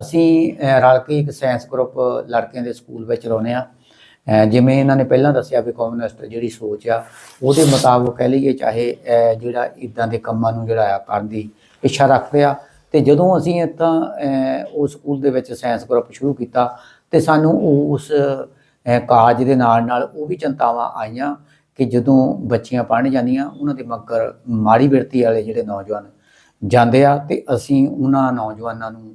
ਅਸੀਂ ਰਲ ਕੇ ਇੱਕ ਸਾਇੰਸ ਗਰੁੱਪ ਲੜਕਿਆਂ ਦੇ ਸਕੂਲ ਵਿੱਚ ਚਲਾਉਂਦੇ ਆ ਜਿਵੇਂ ਇਹਨਾਂ ਨੇ ਪਹਿਲਾਂ ਦੱਸਿਆ ਵੀ ਕਮਿਊਨਿਸਟ ਜਿਹੜੀ ਸੋਚ ਆ, ਉਹਦੇ ਮੁਤਾਬਕ ਕਹਿ ਲਈਏ ਚਾਹੇ ਜਿਹੜਾ ਇਦਾਂ ਦੇ ਕੰਮਾਂ ਨੂੰ ਜਿਹੜਾ ਆ ਕਰਨ ਦੀ ਇੱਛਾ ਰੱਖਦੇ ਆ। ਤੇ ਜਦੋਂ ਅਸੀਂ ਤਾਂ ਉਸ ਸਕੂਲ ਦੇ ਵਿੱਚ ਸਾਇੰਸ ਗਰੁੱਪ ਸ਼ੁਰੂ ਕੀਤਾ ਤੇ ਸਾਨੂੰ ਉਸ ਕਾਜ ਦੇ ਨਾਲ ਨਾਲ ਉਹ ਵੀ ਚਿੰਤਾਵਾਂ ਆਈਆਂ ਕਿ ਜਦੋਂ ਬੱਚੀਆਂ ਪੜ੍ਹਨ ਜਾਂਦੀਆਂ, ਉਹਨਾਂ ਦੇ ਮਗਰ ਮਾੜੀ ਬਿਰਤੀ ਵਾਲੇ ਜਿਹੜੇ ਨੌਜਵਾਨ ਜਾਂਦੇ ਆ ਤੇ ਅਸੀਂ ਉਹਨਾਂ ਨੌਜਵਾਨਾਂ ਨੂੰ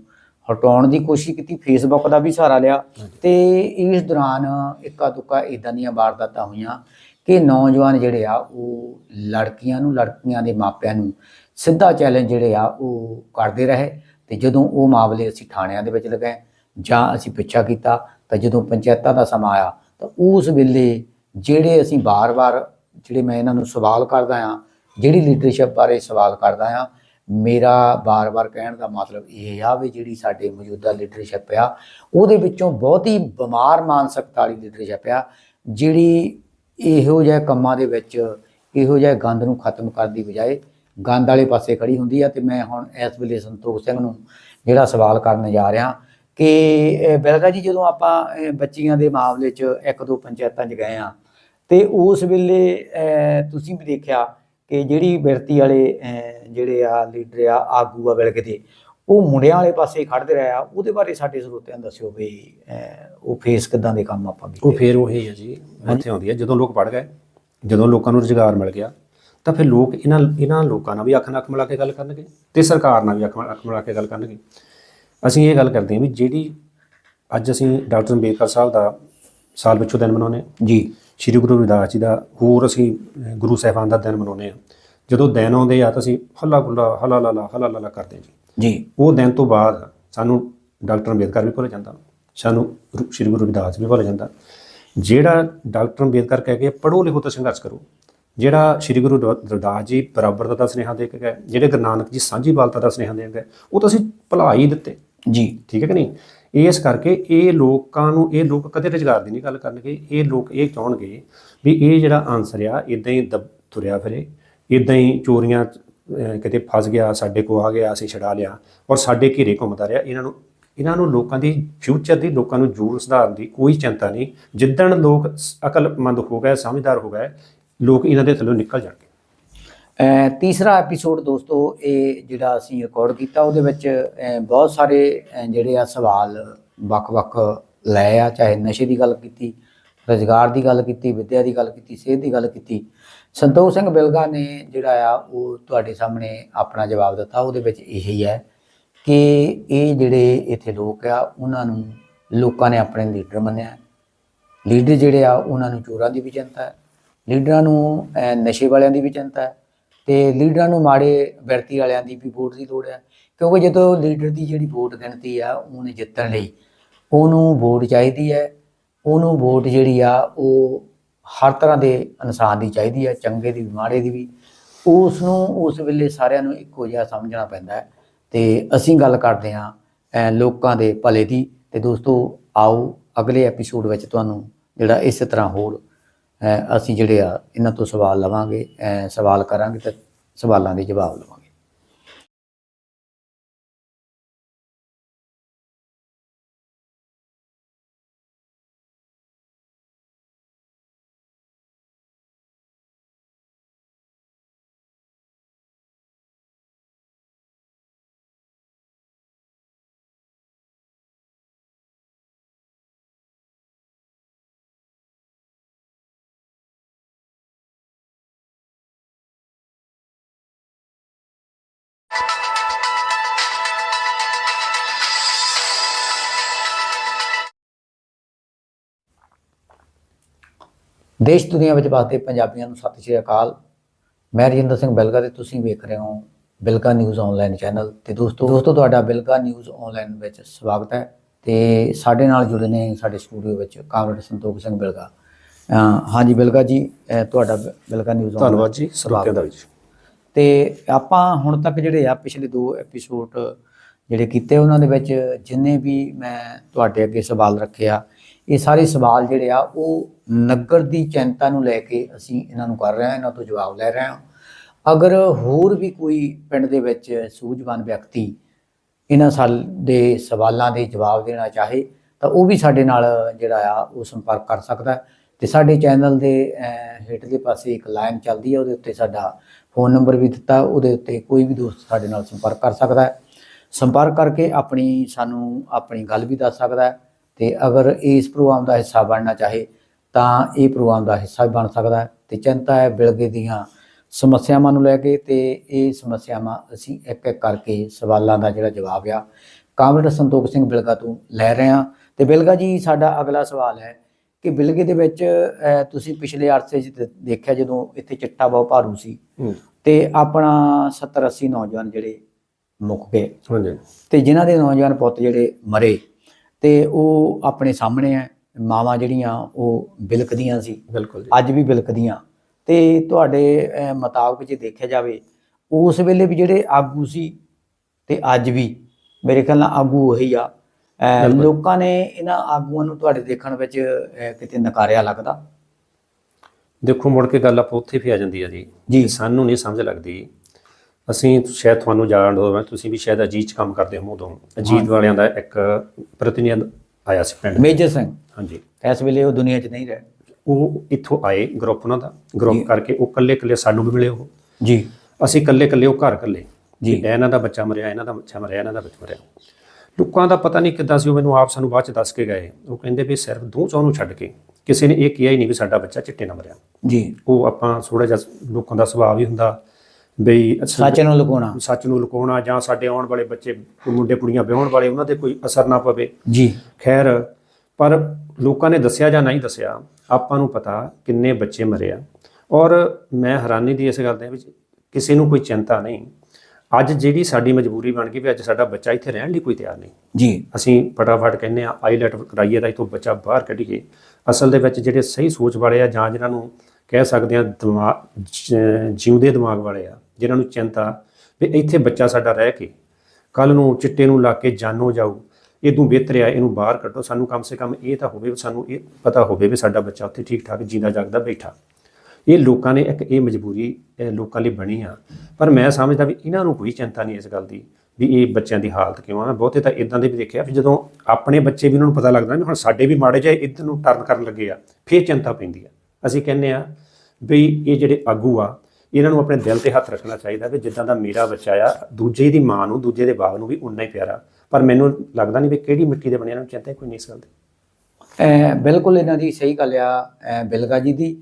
ਹਟਾਉਣ ਦੀ ਕੋਸ਼ਿਸ਼ ਕੀਤੀ ਫੇਸਬੁੱਕ ਦਾ ਵੀ ਸਹਾਰਾ ਲਿਆ ਤੇ ਇਸ ਦੌਰਾਨ ਇੱਕਾ ਦੁੱਕਾ ਇਦਾਂ ਦੀਆਂ ਵਾਰਦਾਤਾਂ ਹੋਈਆਂ ਕਿ ਨੌਜਵਾਨ ਜਿਹੜੇ ਆ ਉਹ ਲੜਕੀਆਂ ਨੂੰ ਲੜਕੀਆਂ ਦੇ ਮਾਪਿਆਂ ਨੂੰ ਸਿੱਧਾ ਚੈਲੰਜ ਜਿਹੜੇ ਆ ਉਹ ਕਰਦੇ ਰਹੇ ਤੇ ਜਦੋਂ ਉਹ ਮਾਮਲੇ ਅਸੀਂ ਥਾਣਿਆਂ ਦੇ ਵਿੱਚ ਲਗਾਏ ਜਾਂ ਅਸੀਂ ਪਿੱਛਾ ਕੀਤਾ ਤਾਂ ਜਦੋਂ ਪੰਚਾਇਤਾਂ ਦਾ ਸਮਾਂ ਆਇਆ ਤਾਂ ਉਸ ਵੇਲੇ ਜਿਹੜੇ ਅਸੀਂ ਬਾਰ-ਬਾਰ ਜਿਹੜੇ ਮੈਂ ਇਹਨਾਂ ਨੂੰ ਸਵਾਲ ਕਰਦਾ ਆ ਜਿਹੜੀ ਲੀਡਰਸ਼ਿਪ ਬਾਰੇ ਸਵਾਲ ਕਰਦਾ ਆ ਮੇਰਾ ਬਾਰ-ਬਾਰ ਕਹਿਣ ਦਾ ਮਤਲਬ ਇਹ ਆ ਵੀ ਜਿਹੜੀ ਸਾਡੇ ਮੌਜੂਦਾ ਲੀਡਰਸ਼ਿਪ ਆ, ਉਹਦੇ ਵਿੱਚੋਂ ਬਹੁਤੀ ਬਿਮਾਰ ਮਾਨਸਿਕਤਾ ਵਾਲੀ ਲੀਡਰਸ਼ਿਪ ਆ, ਜਿਹੜੀ ਇਹੋ ਜਿਹੇ ਕੰਮਾਂ ਦੇ ਵਿੱਚ, ਇਹੋ ਜਿਹੇ ਗੰਦ ਨੂੰ ਖਤਮ ਕਰਨ ਦੀ ਬਜਾਏ ਗੰਦ ਵਾਲੇ ਪਾਸੇ ਖੜੀ ਹੁੰਦੀ ਆ ਤੇ ਮੈਂ ਹੁਣ ਇਸ ਵੇਲੇ ਸੰਤੋਖ ਸਿੰਘ ਨੂੰ ਜਿਹੜਾ ਸਵਾਲ ਕਰਨ ਜਾ ਰਿਹਾ ਕਿ ਬਿਲਗਾ ਜੀ ਜਦੋਂ ਆਪਾਂ ਬੱਚੀਆਂ ਦੇ ਮਾਮਲੇ 'ਚ ਇੱਕ ਦੋ ਪੰਚਾਇਤਾਂ 'ਚ ਗਏ ਆ ਤੇ ਉਸ ਵੇਲੇ ਤੁਸੀਂ ਵੀ ਦੇਖਿਆ ਕਿ ਜਿਹੜੀ ਬਿਰਤੀ ਵਾਲੇ ਜਿਹੜੇ ਆ ਲੀਡਰ ਆ ਆਗੂ ਆ ਬਿਲਗ ਦੇ ਉਹ ਮੁੰਡਿਆਂ ਵਾਲੇ ਪਾਸੇ ਖੜਦੇ ਰਹੇ ਆ ਉਹਦੇ ਬਾਰੇ ਸਾਡੇ ਸਰੋਤਿਆਂ ਨੂੰ ਦੱਸਿਓ ਵੀ ਉਹ ਫੇਸ ਕਿਦਾਂ ਦੇ ਕੰਮ ਆਪਾਂ ਉਹ ਕੀਤੇ ਫੇਰ ਉਹੀ ਹੈ ਜੀ ਇੱਥੇ ਆਉਂਦੀ ਹੈ ਜਦੋਂ ਲੋਕ ਪੜ ਗਏ ਜਦੋਂ ਲੋਕਾਂ ਨੂੰ ਰੁਜ਼ਗਾਰ ਮਿਲ ਗਿਆ ਤਾਂ ਫਿਰ ਲੋਕ ਇਹਨਾਂ ਇਹਨਾਂ ਲੋਕਾਂ ਨਾਲ ਵੀ ਅੱਖ ਨਾਲ ਅੱਖ ਮਿਲਾ ਕੇ ਗੱਲ ਕਰਨਗੇ ਤੇ ਸਰਕਾਰ ਨਾਲ ਵੀ ਅੱਖ ਨਾਲ ਅੱਖ ਮਿਲਾ ਕੇ ਗੱਲ ਕਰਨਗੇ। ਅਸੀਂ ਇਹ ਗੱਲ ਕਰਦੇ ਹਾਂ ਵੀ ਜਿਹੜੀ ਅੱਜ ਅਸੀਂ ਡਾਕਟਰ ਅੰਬੇਦਕਰ ਸਾਹਿਬ ਦਾ ਸਾਲ ਪਿੱਛੋਂ ਦਿਨ ਮਨਾਉਂਦੇ ਹਾਂ ਜੀ। ਸ਼੍ਰੀ ਗੁਰੂ ਰਵਿਦਾਸ ਜੀ ਦਾ ਹੋਰ ਅਸੀਂ ਗੁਰੂ ਸਾਹਿਬਾਨ ਦਾ ਦਿਨ ਮਨਾਉਂਦੇ ਹਾਂ। ਜਦੋਂ ਦਿਨ ਆਉਂਦੇ ਆ ਤਾਂ ਅਸੀਂ ਹੱਲਾ ਗੁੱਲਾ ਹਲਾ ਲਾਲਾ ਹਲਾ ਲਾਲਾ ਕਰਦੇ ਹਾਂ ਜੀ। ਜੀ। ਉਹ ਦਿਨ ਤੋਂ ਬਾਅਦ ਸਾਨੂੰ ਡਾਕਟਰ ਅੰਬੇਦਕਰ ਵੀ ਭੁੱਲ ਜਾਂਦਾ। ਸਾਨੂੰ ਸ਼੍ਰੀ ਗੁਰੂ ਰਵਿਦਾਸ ਵੀ ਭੁੱਲ ਜਾਂਦਾ। ਜਿਹੜਾ ਡਾਕਟਰ ਅੰਬੇਦਕਰ ਕਹਿ ਕੇ ਪੜ੍ਹੋ ਲਿਖੋ ਤਾਂ ਸੰਘਰਸ਼ ਕਰੋ। ਜਿਹੜਾ ਸ਼੍ਰੀ ਗੁਰੂ ਰਵਿਦਾਸ ਜੀ ਬਰਾਬਰਤਾ ਦਾ ਸੁਨੇਹਾ ਦੇ ਕੇ ਗਏ ਜਿਹੜੇ ਗੁਰੂ ਨਾਨਕ ਜੀ ਸਾਂਝੀ ਬਾਲਤਾ ਦਾ ਸੁਨੇਹਾ ਦੇ ਗਏ ਉਹ ਤਾਂ ਅਸੀਂ ਭੁਲਾ ਹੀ ਦਿੱਤੇ। ਜੀ। ਠੀਕ ਹੈ ਕਿ ਨਹੀਂ? ਇਸ ਕਰਕੇ ਇਹ ਲੋਕਾਂ ਨੂੰ, ਇਹ ਲੋਕ ਕਦੇ ਰੁਜ਼ਗਾਰ ਦੀ ਨਹੀਂ ਗੱਲ ਕਰਨਗੇ, ਇਹ ਲੋਕ ਇਹ ਚਾਹਣਗੇ ਵੀ ਇਹ ਜਿਹੜਾ ਆਨਸਰ ਆ ਇਦਾਂ ਹੀ ਦਬ ਤੁਰਿਆ ਫਿਰੇ ਇਦਾਂ ਹੀ ਚੋਰੀਆਂ ਕਿਤੇ ਫਸ ਗਿਆ, ਸਾਡੇ ਕੋ ਆ ਗਿਆ, ਅਸੀਂ ਛਡਾ ਲਿਆ ਔਰ ਸਾਡੇ ਘੇਰੇ ਘੁੰਮਦਾ ਰਿਹਾ। ਇਹਨਾਂ ਨੂੰ ਇਹਨਾਂ ਨੂੰ ਲੋਕਾਂ ਦੀ ਫਿਊਚਰ ਦੀ, ਲੋਕਾਂ ਨੂੰ ਜੂਲ ਸੁਧਾਰਨ ਦੀ ਕੋਈ ਚਿੰਤਾ ਨਹੀਂ। ਜਿੱਦਣ ਲੋਕ ਅਕਲਮੰਦ ਹੋ ਗਏ, ਸਮਝਦਾਰ ਹੋ ਗਏ, ਲੋਕ ਇਹਨਾਂ ਦੇ ਥੱਲੋਂ ਨਿਕਲ ਜਾਣਗੇ। ਤੀਸਰਾ ਐਪੀਸੋਡ ਦੋਸਤੋ, ਇਹ ਜਿਹੜਾ ਅਸੀਂ ਰਿਕਾਰਡ ਕੀਤਾ, ਉਹਦੇ ਵਿੱਚ ਬਹੁਤ ਸਾਰੇ ਜਿਹੜੇ ਆ ਸਵਾਲ ਵੱਖ-ਵੱਖ ਲਏ ਆ, ਚਾਹੇ ਨਸ਼ੇ ਦੀ ਗੱਲ ਕੀਤੀ, ਰੁਜ਼ਗਾਰ ਦੀ ਗੱਲ ਕੀਤੀ, ਵਿੱਦਿਆ ਦੀ ਗੱਲ ਕੀਤੀ, ਸਿਹਤ ਦੀ ਗੱਲ ਕੀਤੀ। ਸੰਤੋਖ ਸਿੰਘ ਬਿਲਗਾ ਨੇ ਜਿਹੜਾ ਆ, ਉਹ ਤੁਹਾਡੇ ਸਾਹਮਣੇ ਆਪਣਾ ਜਵਾਬ ਦਿੱਤਾ। ਉਹਦੇ ਵਿੱਚ ਇਹੀ ਹੈ ਕਿ ਇਹ ਜਿਹੜੇ ਇੱਥੇ ਲੋਕ ਆ, ਉਹਨਾਂ ਨੂੰ ਲੋਕਾਂ ਨੇ ਆਪਣੇ ਲੀਡਰ ਮੰਨਿਆ। ਲੀਡਰ ਜਿਹੜੇ ਆ, ਉਹਨਾਂ ਨੂੰ ਚੋਰਾਂ ਦੀ ਵੀ ਚਿੰਤਾ ਹੈ। ਲੀਡਰਾਂ ਨੂੰ ਨਸ਼ੇ ਵਾਲਿਆਂ ਦੀ ਵੀ ਚਿੰਤਾ ਹੈ। ਤੇ ਲੀਡਰਾਂ ਨੂੰ ਮਾੜੇ ਵਿਅਕਤੀ ਵਾਲਿਆਂ ਦੀ ਵੀ ਵੋਟ ਦੀ ਲੋੜ ਹੈ, ਕਿਉਂਕਿ ਜਦੋਂ ਲੀਡਰ ਦੀ ਜਿਹੜੀ ਵੋਟ ਗਿਣਤੀ ਆ, ਉਹਨੇ ਜਿੱਤਣ ਲਈ ਉਹਨੂੰ ਵੋਟ ਚਾਹੀਦੀ ਹੈ, ਉਹਨੂੰ ਵੋਟ ਜਿਹੜੀ ਆ, ਉਹ ਹਰ ਤਰ੍ਹਾਂ ਦੇ ਇਨਸਾਨ ਦੀ ਚਾਹੀਦੀ ਹੈ, ਚੰਗੇ ਦੀ ਵੀ, ਮਾੜੇ ਦੀ ਵੀ। ਉਸ ਨੂੰ ਉਸ ਵੇਲੇ ਸਾਰਿਆਂ ਨੂੰ ਇੱਕੋ ਜਿਹਾ ਸਮਝਣਾ ਪੈਂਦਾ ਹੈ ਤੇ ਅਸੀਂ ਗੱਲ ਕਰਦੇ ਹਾਂ ਲੋਕਾਂ ਦੇ ਭਲੇ ਦੀ। ਤੇ ਦੋਸਤੋ, ਆਓ ਅਗਲੇ ਐਪੀਸੋਡ ਵਿੱਚ ਤੁਹਾਨੂੰ ਜਿਹੜਾ ਇਸੇ ਤਰ੍ਹਾਂ ਹੋਰ ਅਸੀਂ ਜਿਹੜੇ ਆ ਇਹਨਾਂ ਤੋਂ ਸਵਾਲ ਲਵਾਂਗੇ ਅਹ, ਸਵਾਲ ਕਰਾਂਗੇ ਤੇ ਸਵਾਲਾਂ ਦੇ ਜਵਾਬ ਲਵਾਂਗੇ। ਦੇਸ਼ ਦੁਨੀਆ ਵਿੱਚ ਵਸਦੇ ਪੰਜਾਬੀਆਂ ਨੂੰ ਸਤਿ ਸ਼੍ਰੀ ਅਕਾਲ। ਮੈਂ ਰਜਿੰਦਰ ਸਿੰਘ ਬਿਲਗਾ ਤੇ ਤੁਸੀਂ ਵੇਖ ਰਹੇ ਹੋ ਬਿਲਗਾ ਨਿਊਜ਼ ਆਨਲਾਈਨ ਚੈਨਲ ਤੇ ਦੋਸਤੋ ਦੋਸਤੋ ਤੁਹਾਡਾ ਬਿਲਗਾ ਨਿਊਜ਼ ਆਨਲਾਈਨ ਵਿੱਚ ਸਵਾਗਤ ਹੈ ਤੇ ਸਾਡੇ ਨਾਲ ਜੁੜੇ ਨੇ ਸਾਡੇ ਸਟੂਡੀਓ ਵਿੱਚ ਕਾਮਰੇਡ ਸੰਤੋਖ ਸਿੰਘ ਬਿਲਗਾ। ਹਾਂਜੀ ਬਿਲਗਾ ਜੀ ਤੁਹਾਡਾ ਬਿਲਗਾ ਨਿਊਜ਼ ਧੰਨਵਾਦ ਜੀ ਸਰੋਤਿਆਂ ਦਾ ਜੀ ਤੇ ਆਪਾਂ ਹੁਣ ਤੱਕ ਜਿਹੜੇ ਆ ਪਿਛਲੇ ਦੋ ਐਪੀਸੋਡ ਜਿਹੜੇ ਕੀਤੇ ਉਹਨਾਂ ਦੇ ਵਿੱਚ ਜਿੰਨੇ ਵੀ ਮੈਂ ਤੁਹਾਡੇ ਅੱਗੇ ਸਵਾਲ ਰੱਖਿਆ ਇਹ ਸਾਰੇ ਸਵਾਲ ਜਿਹੜੇ ਆ, ਉਹ ਨਗਰ ਦੀ ਚਿੰਤਾ ਨੂੰ ਲੈ ਕੇ ਅਸੀਂ ਇਹਨਾਂ ਨੂੰ ਕਰ ਰਹੇ ਹਾਂ, ਇਹਨਾਂ ਤੋਂ ਜਵਾਬ ਲੈ ਰਹੇ ਹਾਂ। ਅਗਰ ਹੋਰ ਵੀ ਕੋਈ ਪਿੰਡ ਦੇ ਵਿੱਚ ਸੂਝਵਾਨ ਵਿਅਕਤੀ ਇਹਨਾਂ ਸਾਲ ਦੇ ਸਵਾਲਾਂ ਦੇ ਜਵਾਬ ਦੇਣਾ ਚਾਹੇ, ਤਾਂ ਉਹ ਵੀ ਸਾਡੇ ਨਾਲ ਜਿਹੜਾ ਆ, ਉਹ ਸੰਪਰਕ ਕਰ ਸਕਦਾ ਹੈ। ਤੇ ਸਾਡੇ ਚੈਨਲ ਦੇ ਹੇਠਲੇ ਪਾਸੇ ਇੱਕ ਲਾਈਨ ਚੱਲਦੀ ਹੈ ਉਹਦੇ ਉੱਤੇ ਸਾਡਾ ਫੋਨ ਨੰਬਰ ਵੀ ਦਿੱਤਾ, ਉਹਦੇ ਉੱਤੇ ਕੋਈ ਵੀ ਦੋਸਤ ਸਾਡੇ ਨਾਲ ਸੰਪਰਕ ਕਰ ਸਕਦਾ ਹੈ। ਸੰਪਰਕ ਕਰਕੇ ਆਪਣੀ, ਸਾਨੂੰ ਆਪਣੀ ਗੱਲ ਵੀ ਦੱਸ ਸਕਦਾ ਹੈ। ਤੇ ਅਗਰ ਇਸ ਪ੍ਰੋਗਰਾਮ ਦਾ ਹਿੱਸਾ ਬਣਨਾ ਚਾਹੇ ਤਾਂ ਇਹ ਪ੍ਰੋਗਰਾਮ ਦਾ ਹਿੱਸਾ ਬਣ ਸਕਦਾ ਹੈ। ਤੇ ਚਿੰਤਾ ਹੈ ਬਿਲਗੇ ਦੀਆਂ ਸਮੱਸਿਆਵਾਂ ਨੂੰ ਲੈ ਕੇ ਤੇ ਇਹ ਸਮੱਸਿਆਵਾਂ ਅਸੀਂ ਇੱਕ ਇੱਕ ਕਰਕੇ ਸਵਾਲਾਂ ਦਾ ਜਿਹੜਾ ਜਵਾਬ ਆ ਕਾਮਰੇਡ ਸੰਤੋਖ ਸਿੰਘ ਬਿਲਗਾ ਤੋਂ ਲੈ ਰਹੇ ਹਾਂ। ਤੇ ਬਿਲਗਾ ਜੀ ਸਾਡਾ ਅਗਲਾ ਸਵਾਲ ਹੈ ਕਿ ਬਿਲਗੇ ਦੇ ਵਿੱਚ ਤੁਸੀਂ ਪਿਛਲੇ ਅਰਸੇ 'ਚ ਦੇਖਿਆ ਜਦੋਂ ਇੱਥੇ ਚਿੱਟਾ ਬਹੁਤ ਭਾਰੂ ਸੀ ਤੇ ਆਪਣਾ 70 80 ਨੌਜਵਾਨ ਜਿਹੜੇ ਮੁੱਕ ਗਏ। ਹਾਂਜੀ। ਤੇ ਜਿਨ੍ਹਾਂ ਦੇ ਨੌਜਵਾਨ ਪੁੱਤ ਜਿਹੜੇ ਮਰੇ ਤੇ ਉਹ ਆਪਣੇ ਸਾਹਮਣੇ ਆ ਮਾਵਾਂ ਜਿਹੜੀਆਂ ਉਹ ਬਿਲਕਦੀਆਂ ਸੀ। ਬਿਲਕੁਲ ਅੱਜ ਵੀ ਬਿਲਕਦੀਆਂ। ਤੇ ਤੁਹਾਡੇ ਮੁਤਾਬਕ ਜੇ ਦੇਖਿਆ ਜਾਵੇ ਉਸ ਵੇਲੇ ਵੀ ਜਿਹੜੇ ਆਗੂ ਸੀ ਤੇ ਅੱਜ ਵੀ ਮੇਰੇ ਖਿਆਲ ਨਾਲ ਆਗੂ ਉਹੀ ਆ। ਲੋਕਾਂ ਨੇ ਇਹਨਾਂ ਆਗੂਆਂ ਨੂੰ ਤੁਹਾਡੇ ਦੇਖਣ ਵਿੱਚ ਕਿਤੇ ਨਕਾਰਿਆ ਲੱਗਦਾ? ਦੇਖੋ ਮੁੜ ਕੇ ਗੱਲ ਆਪਾਂ ਉੱਥੇ ਵੀ ਆ ਜਾਂਦੀ ਆ ਜੀ। ਜੀ। ਸਾਨੂੰ ਨਹੀਂ ਸਮਝ ਲੱਗਦੀ ਅਸੀਂ ਸ਼ਾਇਦ ਤੁਹਾਨੂੰ ਜਾਣ ਹੋਵੇ ਤੁਸੀਂ ਵੀ ਸ਼ਾਇਦ ਅਜੀਤ 'ਚ ਕੰਮ ਕਰਦੇ ਹੋ ਉਦੋਂ ਅਜੀਤ ਵਾਲਿਆਂ ਦਾ ਇੱਕ ਪ੍ਰਤੀਨਿਧ ਆਇਆ ਸੀ ਪਿੰਡ। ਮੇਜਰ ਸਿੰਘ। ਹਾਂਜੀ। ਇਸ ਵੇਲੇ ਉਹ ਦੁਨੀਆ 'ਚ ਨਹੀਂ ਰਹੇ ਉਹ ਇੱਥੋਂ ਆਏ ਗਰੁੱਪ ਉਹਨਾਂ ਦਾ। ਗਰੁੱਪ। ਕਰਕੇ ਉਹ ਕੱਲੇ ਕੱਲੇ ਸਾਨੂੰ ਵੀ ਮਿਲੇ ਉਹ। ਜੀ। ਅਸੀਂ ਕੱਲੇ ਕੱਲੇ ਉਹ ਘਰ ਕੱਲੇ ਜੀ। ਇਹਨਾਂ ਦਾ ਬੱਚਾ ਮਰਿਆ ਇਹਨਾਂ ਦਾ ਬੱਚਾ ਮਰਿਆ ਇਹਨਾਂ ਦਾ ਬੱਚਾ ਮਰਿਆ। ਲੋਕਾਂ ਦਾ ਪਤਾ ਨਹੀਂ ਕਿੱਦਾਂ ਸੀ ਉਹ ਮੈਨੂੰ ਆਪ ਸਾਨੂੰ ਬਾਅਦ ਚ ਦੱਸ ਕੇ ਗਏ। ਉਹ ਕਹਿੰਦੇ ਵੀ ਸਿਰਫ ਦੋ ਚੌਂ ਨੂੰ ਛੱਡ ਕੇ ਕਿਸੇ ਨੇ ਇਹ ਕਿਹਾ ਹੀ ਨਹੀਂ ਵੀ ਸਾਡਾ ਬੱਚਾ ਚਿੱਟੇ ਨਾਲ ਮਰਿਆ। ਜੀ। ਉਹ ਆਪਾਂ ਥੋੜਾ ਜਿਹਾ ਲੋਕਾਂ ਦਾ ਸੁਭਾਅ ਵੀ ਹੁੰਦਾ। ਬਈ ਸੱਚ ਨੂੰ ਲੁਕਾਉਣਾ। ਸੱਚ ਨੂੰ ਲੁਕਾਉਣਾ ਜਾਂ ਸਾਡੇ ਆਉਣ ਵਾਲੇ ਬੱਚੇ ਮੁੰਡੇ ਕੁੜੀਆਂ ਵਿਆਹਣ ਵਾਲੇ ਉਹਨਾਂ ਤੇ ਕੋਈ ਅਸਰ ਨਾ ਪਵੇ। ਜੀ। ਖੈਰ ਪਰ ਲੋਕਾਂ ਨੇ ਦੱਸਿਆ ਜਾਂ ਨਹੀਂ ਦੱਸਿਆ ਆਪਾਂ ਨੂੰ ਪਤਾ ਕਿੰਨੇ ਬੱਚੇ ਮਰੇ ਆ। ਔਰ ਮੈਂ ਹੈਰਾਨੀ ਦੀ ਇਸ ਗੱਲ ਦੇ ਵਿੱਚ ਕਿਸੇ ਨੂੰ ਕੋਈ ਚਿੰਤਾ ਨਹੀਂ। ਅੱਜ ਜਿਹੜੀ ਸਾਡੀ ਮਜਬੂਰੀ ਬਣ ਗਈ ਵੀ ਅੱਜ ਸਾਡਾ ਬੱਚਾ ਇੱਥੇ ਰਹਿਣ ਲਈ ਕੋਈ ਤਿਆਰ ਨਹੀਂ। ਜੀ। ਅਸੀਂ ਫਟਾਫਟ ਕਹਿੰਦੇ ਆ ਆਈਲੈਟ ਕਰਾਈਏ ਤਾਂ ਇਥੋਂ ਬੱਚਾ ਬਾਹਰ ਕੱਢੀਏ। ਅਸਲ ਦੇ ਵਿੱਚ ਜਿਹੜੇ ਸਹੀ ਸੋਚ ਵਾਲੇ ਆ ਜਾਂ ਜਿਨ੍ਹਾਂ ਨੂੰ ਕਹਿ ਸਕਦੇ ਆ ਦਿਮਾਗ ਜਿਉਂਦੇ ਦਿਮਾਗ ਵਾਲੇ ਆ ਜਿਨ੍ਹਾਂ ਨੂੰ ਚਿੰਤਾ ਵੀ ਇੱਥੇ ਬੱਚਾ ਸਾਡਾ ਰਹਿ ਕੇ ਕੱਲ ਨੂੰ ਚਿੱਟੇ ਨੂੰ ਲਾ ਕੇ ਜਾਨੋ ਜਾਊ ਇਦੋਂ ਬਿਹਤਰ ਆ, ਇਹਨੂੰ ਬਾਹਰ ਕੱਢੋ। ਸਾਨੂੰ ਕਮ ਸੇ ਕਮ ਇਹ ਤਾਂ ਹੋਵੇ ਵੀ ਸਾਨੂੰ ਇਹ ਪਤਾ ਹੋਵੇ ਵੀ ਸਾਡਾ ਬੱਚਾ ਉੱਥੇ ਠੀਕ ਠਾਕ ਜੀਂਦਾ ਜਾਗਦਾ ਬੈਠਾ। ਇਹ ਲੋਕਾਂ ਨੇ ਇੱਕ ਇਹ ਮਜਬੂਰੀ ਲੋਕਾਂ ਲਈ ਬਣੀ ਆ। ਪਰ ਮੈਂ ਸਮਝਦਾ ਵੀ ਇਹਨਾਂ ਨੂੰ ਕੋਈ ਚਿੰਤਾ ਨਹੀਂ ਇਸ ਗੱਲ ਦੀ ਵੀ ਇਹ ਬੱਚਿਆਂ ਦੀ ਹਾਲਤ ਕਿਉਂ ਆ। ਬਹੁਤੇ ਤਾਂ ਇਦਾਂ ਦੇ ਵੀ ਦੇਖਿਆ ਵੀ ਜਦੋਂ ਆਪਣੇ ਬੱਚੇ ਵੀ ਉਹਨਾਂ ਨੂੰ ਪਤਾ ਲੱਗਦਾ ਵੀ ਹੁਣ ਸਾਡੇ ਵੀ ਮਾੜੇ ਜਿਹੇ ਇੱਧਰ ਨੂੰ ਟਰਨ ਕਰਨ ਲੱਗੇ ਆ, ਫੇਰ ਚਿੰਤਾ ਪੈਂਦੀ ਆ। ਅਸੀਂ ਕਹਿੰਦੇ ਆ ਵੀ ਇਹ ਜਿਹੜੇ ਆਗੂ ਆ ਇਹਨਾਂ ਨੂੰ ਆਪਣੇ ਦਿਲ ਤੇ ਹੱਥ ਰੱਖਣਾ ਚਾਹੀਦਾ ਵੀ ਜਿੱਦਾਂ ਦਾ ਮੇਰਾ ਬੱਚਾ ਆ ਦੂਜੇ ਦੀ ਮਾਂ ਨੂੰ ਦੂਜੇ ਦੇ ਬਾਪ ਨੂੰ ਵੀ ਉਨਾ ਹੀ ਪਿਆਰਾ। ਪਰ ਮੈਨੂੰ ਲੱਗਦਾ ਨਹੀਂ ਵੀ ਕਿਹੜੀ ਮਿੱਟੀ ਦੇ ਬਣੇ ਇਹਨਾਂ ਨੂੰ ਚਿੰਤਾ ਕੋਈ ਨਹੀਂ ਇਸ ਗੱਲ ਦੀ। ਅਹ ਬਿਲਕੁਲ ਇਹਨਾਂ ਦੀ ਸਹੀ ਗੱਲ ਆ ਬਿਲਗਾ ਜੀ ਦੀ।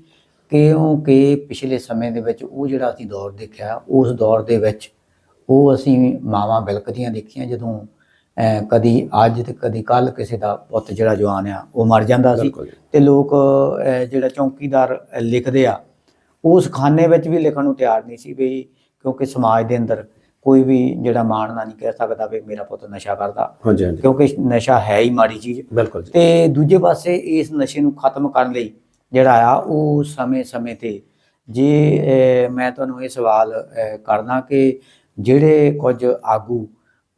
ਕਿਉਂਕਿ ਪਿਛਲੇ ਸਮੇਂ ਦੇ ਵਿੱਚ ਉਹ ਜਿਹੜਾ ਅਸੀਂ ਦੌਰ ਦੇਖਿਆ ਉਸ ਦੌਰ ਦੇ ਵਿੱਚ ਉਹ ਅਸੀਂ ਮਾਵਾਂ ਬਿਲਕਦੀਆਂ ਦੇਖੀਆਂ ਜਦੋਂ ਕਦੀ ਅੱਜ ਤੇ ਕਦੀ ਕੱਲ ਕਿਸੇ ਦਾ ਪੁੱਤ ਜਿਹੜਾ ਜਵਾਨ ਆ ਉਹ ਮਰ ਜਾਂਦਾ ਸੀ। ਤੇ ਲੋਕ ਜਿਹੜਾ ਚੌਕੀਦਾਰ ਲਿਖਦੇ ਆ ਉਸ ਖਾਨੇ ਵਿੱਚ ਵੀ ਲਿਖਣ ਨੂੰ ਤਿਆਰ ਨਹੀਂ ਸੀ ਵੀ ਕਿਉਂਕਿ ਸਮਾਜ ਦੇ ਅੰਦਰ ਕੋਈ ਵੀ ਜਿਹੜਾ ਮਾਣਨਾ ਨਹੀਂ ਕਹਿ ਸਕਦਾ ਵੀ ਮੇਰਾ ਪੁੱਤ ਨਸ਼ਾ ਕਰਦਾ। ਹਾਂਜੀ ਹਾਂਜੀ। ਕਿਉਂਕਿ ਨਸ਼ਾ ਹੈ ਹੀ ਮਾੜੀ ਚੀਜ਼। ਬਿਲਕੁਲ ਤੇ ਦੂਜੇ ਪਾਸੇ ਇਸ ਨਸ਼ੇ ਨੂੰ ਖਤਮ ਕਰਨ ਲਈ ਜਿਹੜਾ ਆ ਉਹ ਸਮੇਂ-ਸਮੇਂ ਤੇ ਜੇ ਮੈਂ ਤੁਹਾਨੂੰ ਇਹ ਸਵਾਲ ਕਰਦਾ ਕਿ ਜਿਹੜੇ ਕੁਝ ਆਗੂ